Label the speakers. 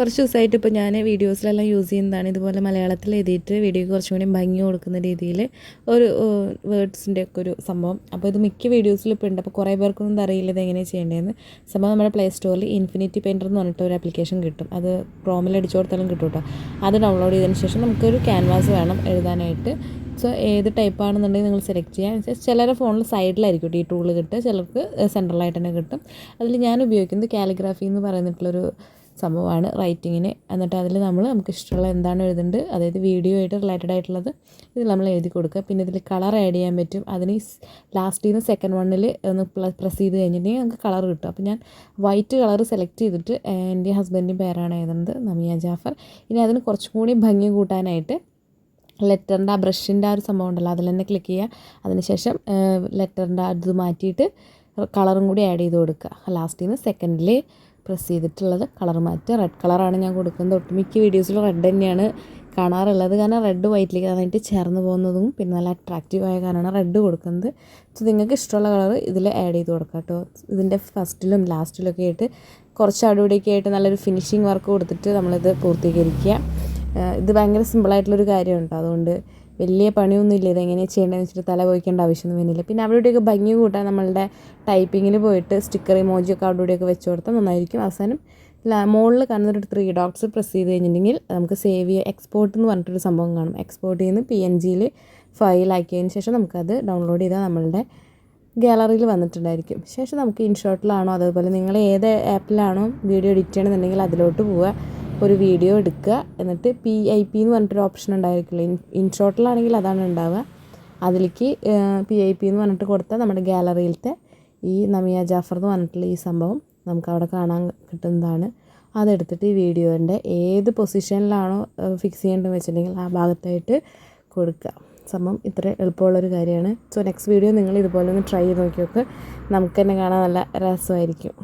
Speaker 1: കുറച്ച് ദിവസമായിട്ട് ഇപ്പോൾ ഞാൻ വീഡിയോസിലെല്ലാം യൂസ് ചെയ്യുന്നതാണ്. ഇതുപോലെ മലയാളത്തിൽ എഴുതിയിട്ട് വീഡിയോ കുറച്ചും കൂടി ഭംഗി കൊടുക്കുന്ന രീതിയിൽ ഒരു വേർഡ്സിന്റെ ഒക്കെ ഒരു സംഭവം. അപ്പോൾ ഇത് മിക്ക വീഡിയോസിലും ഇപ്പോൾ ഉണ്ട്. അപ്പോൾ കുറേ പേർക്കൊന്നും അറിയില്ല ഇത് എങ്ങനെയാണ് ചെയ്യേണ്ടതെന്ന്. സംഭവം നമ്മുടെ പ്ലേ സ്റ്റോറിൽ ഇൻഫിനിറ്റി പെയിന്റർ എന്ന് പറഞ്ഞിട്ട് ഒരു ആപ്ലിക്കേഷൻ കിട്ടും. അത് ക്രോമിൽ അടിച്ചു കൊടുത്താലും കിട്ടും കേട്ടോ അത് ഡൗൺലോഡ് ചെയ്തതിന് ശേഷം നമുക്കൊരു ക്യാൻവാസ് വേണം എഴുതാനായിട്ട്. സോ ഏത് ടൈപ്പ് ആണെന്നുണ്ടെങ്കിൽ നിങ്ങൾ സെലക്ട് ചെയ്യുക ചിലരുടെ ഫോണിൽ സൈഡിലായിരിക്കും ഈ ടൂൾ കിട്ടുക. ചിലർക്ക് സെൻട്രലായിട്ട് തന്നെ കിട്ടും. അതിൽ ഞാൻ ഉപയോഗിക്കുന്നത് കാലിഗ്രാഫി എന്ന് പറയുന്നിട്ടുള്ളൊരു സംഭവമാണ് റൈറ്റിങ്ങിന് എന്നിട്ട് അതിൽ നമ്മൾ നമുക്ക് ഇഷ്ടമുള്ള എന്താണ് എഴുതുന്നത് അതായത് വീഡിയോ ആയിട്ട് റിലേറ്റഡ് ആയിട്ടുള്ളത് ഇത് നമ്മൾ എഴുതി കൊടുക്കുക. പിന്നെ ഇതിൽ കളർ ആഡ് ചെയ്യാൻ പറ്റും. അതിന് ലാസ്റ്റിൽ നിന്ന് സെക്കൻഡ് വണ്ണിൽ ഒന്ന് പ്രസ് ചെയ്ത് കഴിഞ്ഞിട്ടുണ്ടെങ്കിൽ നമുക്ക് കളർ കിട്ടും. അപ്പോൾ ഞാൻ വൈറ്റ് കളർ സെലക്ട് ചെയ്തിട്ട് എന്റെ ഹസ്ബൻഡിന്റെ പേരാണ് എഴുതുന്നത് നമിയ ജാഫർ. ഇനി അതിന് കുറച്ചും കൂടി ഭംഗി കൂട്ടാനായിട്ട് ലെറ്ററിന്റെ ആ ബ്രഷിന്റെ ആ ഒരു സംഭവം ഉണ്ടല്ലോ അതിൽ തന്നെ ക്ലിക്ക് ചെയ്യുക. അതിനുശേഷം ലെറ്ററിന്റെ അത് മാറ്റിയിട്ട് കളറും കൂടി ആഡ് ചെയ്ത് കൊടുക്കുക. ലാസ്റ്റിൽ നിന്ന് സെക്കൻഡിൽ പ്രസ് ചെയ്തിട്ടുള്ളത് കളർ മാറ്റുക റെഡ് കളറാണ് ഞാൻ കൊടുക്കുന്നത്. ഒട്ടുമിക്ക വീഡിയോസിലും റെഡ് തന്നെയാണ് കാണാറുള്ളത്. കാരണം റെഡ് വൈറ്റിലേക്ക് നന്നായിട്ട് ചേർന്ന് പോകുന്നതും പിന്നെ നല്ല അട്രാക്റ്റീവ് ആയ കാരണമാണ് റെഡ് കൊടുക്കുന്നത്. സോ നിങ്ങൾക്ക് ഇഷ്ടമുള്ള കളർ ഇതിൽ ആഡ് ചെയ്ത് കൊടുക്കാം കേട്ടോ. ഇതിന്റെ ഫസ്റ്റിലും ലാസ്റ്റിലൊക്കെ ആയിട്ട് കുറച്ച് അടിപൊളിയൊക്കെ ആയിട്ട് നല്ലൊരു ഫിനിഷിങ് വർക്ക് കൊടുത്തിട്ട് നമ്മളിത് പൂർത്തീകരിക്കുക. ഇത് ഭയങ്കര സിമ്പിളായിട്ടുള്ളൊരു കാര്യമുണ്ട് അതുകൊണ്ട് വലിയ പണിയൊന്നുമില്ല. ഇതെങ്ങനെയാണ് ചെയ്യേണ്ടതെന്ന് വെച്ചിട്ട് തല പോയിക്കേണ്ട ആവശ്യമൊന്നും വരുന്നില്ല. പിന്നെ അവിടെയൊക്കെ ഭംഗി കൂട്ടാൻ നമ്മളുടെ ടൈപ്പിങ്ങിന് പോയിട്ട് സ്റ്റിക്കർ ഇമോജിയൊക്കെ അവിടെയൊക്കെ വെച്ച് കൊടുത്താൽ നന്നായിരിക്കും. അവസാനം മുകളിൽ കാണുന്നൊരു ത്രീ ഡോട്ട്സ് പ്രസ് ചെയ്ത് കഴിഞ്ഞിട്ടുണ്ടെങ്കിൽ നമുക്ക് സേവ് ചെയ്യുക എക്സ്പോർട്ട് എന്ന് പറഞ്ഞിട്ടൊരു സംഭവം കാണും. എക്സ്പോർട്ട് ചെയ്യുന്ന പി എൻ ജിയിൽ ഫയലാക്കിയതിന് ശേഷം നമുക്കത് ഡൗൺലോഡ് ചെയ്താൽ നമ്മളുടെ ഗാലറിയിൽ വന്നിട്ടുണ്ടായിരിക്കും. ശേഷം നമുക്ക് ഇൻഷോട്ടിലാണോ അതേപോലെ നിങ്ങൾ ഏത് ആപ്പിലാണോ വീഡിയോ എഡിറ്റ് ചെയ്യണമെന്നുണ്ടെങ്കിൽ അതിലോട്ട് പോവുക. ഒരു വീഡിയോ എടുക്കുക. എന്നിട്ട് പി ഐ പി എന്ന് പറഞ്ഞിട്ടൊരു ഓപ്ഷൻ ഉണ്ടായിരിക്കില്ല? ഇൻ ഇൻഷോട്ടിലാണെങ്കിൽ അതാണ് ഉണ്ടാവുക. അതിലേക്ക് പി ഐ പി എന്ന് പറഞ്ഞിട്ട് കൊടുത്താൽ നമ്മുടെ ഗാലറിയിലത്തെ ഈ നമിയ ജാഫർ എന്ന് പറഞ്ഞിട്ടുള്ള ഈ സംഭവം നമുക്ക് അവിടെ കാണാൻ കിട്ടുന്നതാണ്. അതെടുത്തിട്ട് ഈ വീഡിയോന്റെ ഏത് പൊസിഷനിലാണോ ഫിക്സ് ചെയ്യേണ്ടതെന്ന് വെച്ചിട്ടുണ്ടെങ്കിൽ ആ ഭാഗത്തായിട്ട് കൊടുക്കുക. സംഭവം ഇത്ര എളുപ്പമുള്ളൊരു കാര്യമാണ്. സോ നെക്സ്റ്റ് വീഡിയോ നിങ്ങൾ ഇതുപോലെ ഒന്ന് ട്രൈ ചെയ്ത് നോക്കി നമുക്ക് തന്നെ കാണാൻ നല്ല രസമായിരിക്കും.